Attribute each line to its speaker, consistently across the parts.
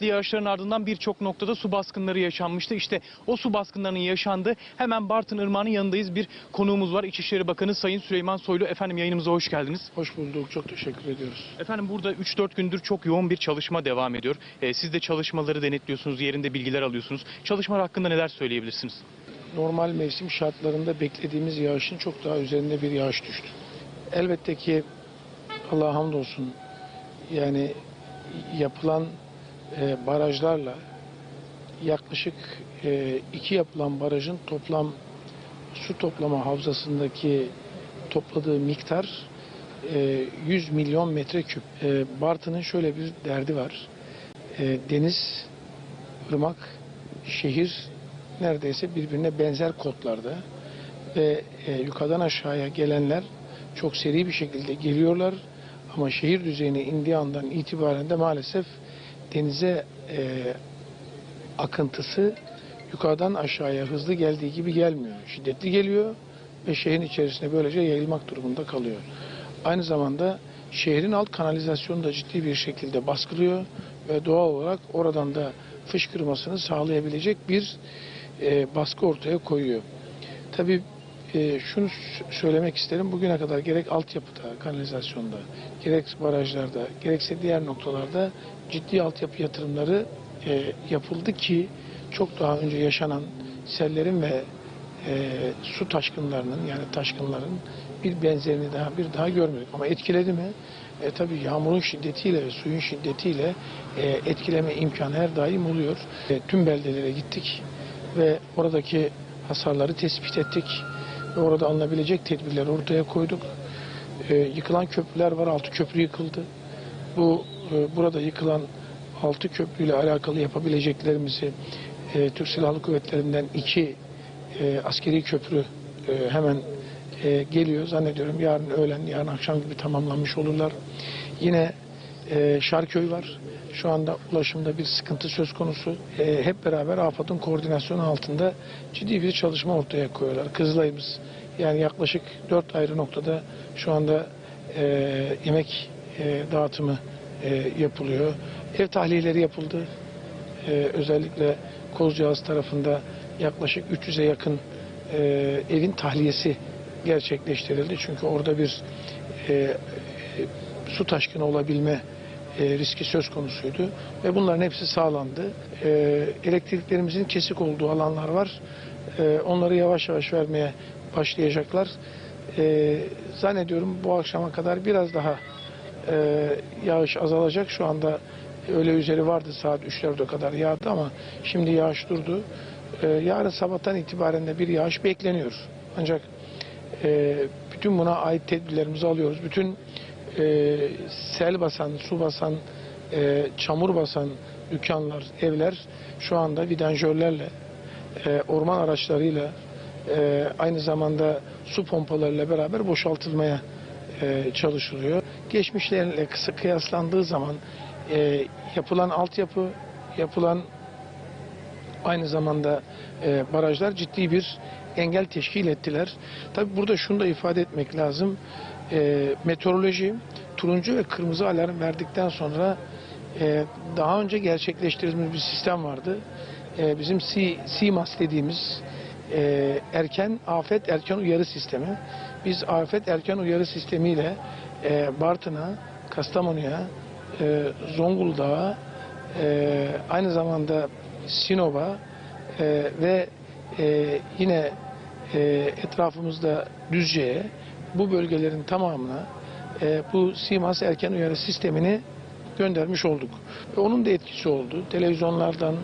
Speaker 1: Şiddetli yağışların ardından birçok noktada su baskınları yaşanmıştı. İşte o su baskınlarının yaşandığı hemen Bartın Irmağı'nın yanındayız. Bir konuğumuz var. İçişleri Bakanı Sayın Süleyman Soylu. Efendim yayınımıza hoş geldiniz.
Speaker 2: Hoş bulduk. Çok teşekkür ediyoruz.
Speaker 1: Efendim burada 3-4 gündür çok yoğun bir çalışma devam ediyor. Ee, siz de çalışmaları denetliyorsunuz, yerinde bilgiler alıyorsunuz. Çalışmalar hakkında neler söyleyebilirsiniz?
Speaker 2: Normal mevsim şartlarında beklediğimiz yağışın çok daha üzerinde bir yağış düştü. Elbette ki Allah'a hamdolsun yani yapılan e, barajlarla yaklaşık e, iki yapılan barajın toplam su toplama havzasındaki topladığı miktar e, 100 milyon metreküp. E, Bartın'ın şöyle bir derdi var. E, deniz, ırmak, şehir neredeyse birbirine benzer kodlarda ve e, yukarıdan aşağıya gelenler çok seri bir şekilde geliyorlar ama şehir düzeyine indiği andan itibaren de maalesef denize e, akıntısı yukarıdan aşağıya hızlı geldiği gibi gelmiyor. Şiddetli geliyor ve şehrin içerisine böylece yayılmak durumunda kalıyor. Aynı zamanda şehrin alt kanalizasyonu da ciddi bir şekilde baskılıyor ve doğal olarak oradan da fışkırmasını sağlayabilecek bir e, baskı ortaya koyuyor. Tabii e, şunu söylemek isterim. Bugüne kadar gerek altyapıda, kanalizasyonda, gerek barajlarda, gerekse diğer noktalarda ciddi altyapı yatırımları e, yapıldı ki çok daha önce yaşanan sellerin ve e, su taşkınlarının yani taşkınların bir benzerini daha bir daha görmedik. Ama etkiledi mi? E, tabii yağmurun şiddetiyle ve suyun şiddetiyle e, etkileme imkanı her daim oluyor. E, tüm beldelere gittik ve oradaki hasarları tespit ettik orada alınabilecek tedbirleri ortaya koyduk. E, yıkılan köprüler var, altı köprü yıkıldı. Bu e, burada yıkılan altı köprüyle alakalı yapabileceklerimizi e, Türk Silahlı Kuvvetleri'nden iki e, askeri köprü e, hemen e, geliyor. Zannediyorum yarın öğlen, yarın akşam gibi tamamlanmış olurlar. Yine e, Şarköy var. Şu anda ulaşımda bir sıkıntı söz konusu. E, hep beraber AFAD'ın koordinasyonu altında ciddi bir çalışma ortaya koyuyorlar. Kızılay'ımız yani yaklaşık dört ayrı noktada şu anda e, yemek dağıtımı yapılıyor. Ev tahliyeleri yapıldı. Özellikle Kozcağız tarafında yaklaşık 300'e yakın evin tahliyesi gerçekleştirildi. Çünkü orada bir e, su taşkını olabilme e, riski söz konusuydu ve bunların hepsi sağlandı. E, elektriklerimizin kesik olduğu alanlar var. E, onları yavaş yavaş vermeye başlayacaklar. E, zannediyorum bu akşama kadar biraz daha e, yağış azalacak. Şu anda öğle üzeri vardı saat 3'lerde kadar yağdı ama şimdi yağış durdu. E, yarın sabahtan itibaren de bir yağış bekleniyor. Ancak e, bütün buna ait tedbirlerimizi alıyoruz. Bütün e, sel basan, su basan, e, çamur basan dükkanlar, evler şu anda vidanjörlerle, e, orman araçlarıyla, e, aynı zamanda su pompalarıyla beraber boşaltılmaya e, çalışılıyor. Geçmişlerle kısa kıyaslandığı zaman e, yapılan altyapı, yapılan aynı zamanda e, barajlar ciddi bir engel teşkil ettiler. Tabi burada şunu da ifade etmek lazım. E, meteoroloji turuncu ve kırmızı alarm verdikten sonra e, daha önce gerçekleştirdiğimiz bir sistem vardı. E, bizim CMAS dediğimiz e, erken afet erken uyarı sistemi. Biz afet erken uyarı sistemiyle e, Bartın'a, Kastamonu'ya, e, Zonguldak'a, e, aynı zamanda Sinop'a e, ve e, yine e, etrafımızda Düzce'ye bu bölgelerin tamamına e, bu SİMAS erken uyarı sistemini göndermiş olduk. Onun da etkisi oldu. Televizyonlardan,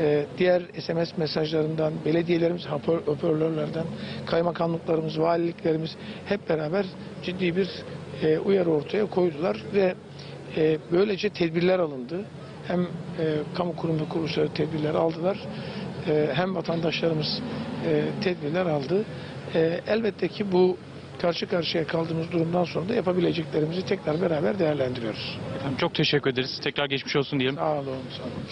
Speaker 2: e, diğer SMS mesajlarından, belediyelerimiz, hoparl- hoparlörlerden, kaymakamlıklarımız, valiliklerimiz hep beraber ciddi bir e, uyarı ortaya koydular ve e, böylece tedbirler alındı. Hem e, kamu kurum ve kuruluşları tedbirler aldılar, e, hem vatandaşlarımız e, tedbirler aldı. E, elbette ki bu karşı karşıya kaldığımız durumdan sonra da yapabileceklerimizi tekrar beraber değerlendiriyoruz.
Speaker 1: Efendim çok teşekkür ederiz. Tekrar geçmiş olsun diyelim.
Speaker 2: Sağ olun, sağ olun.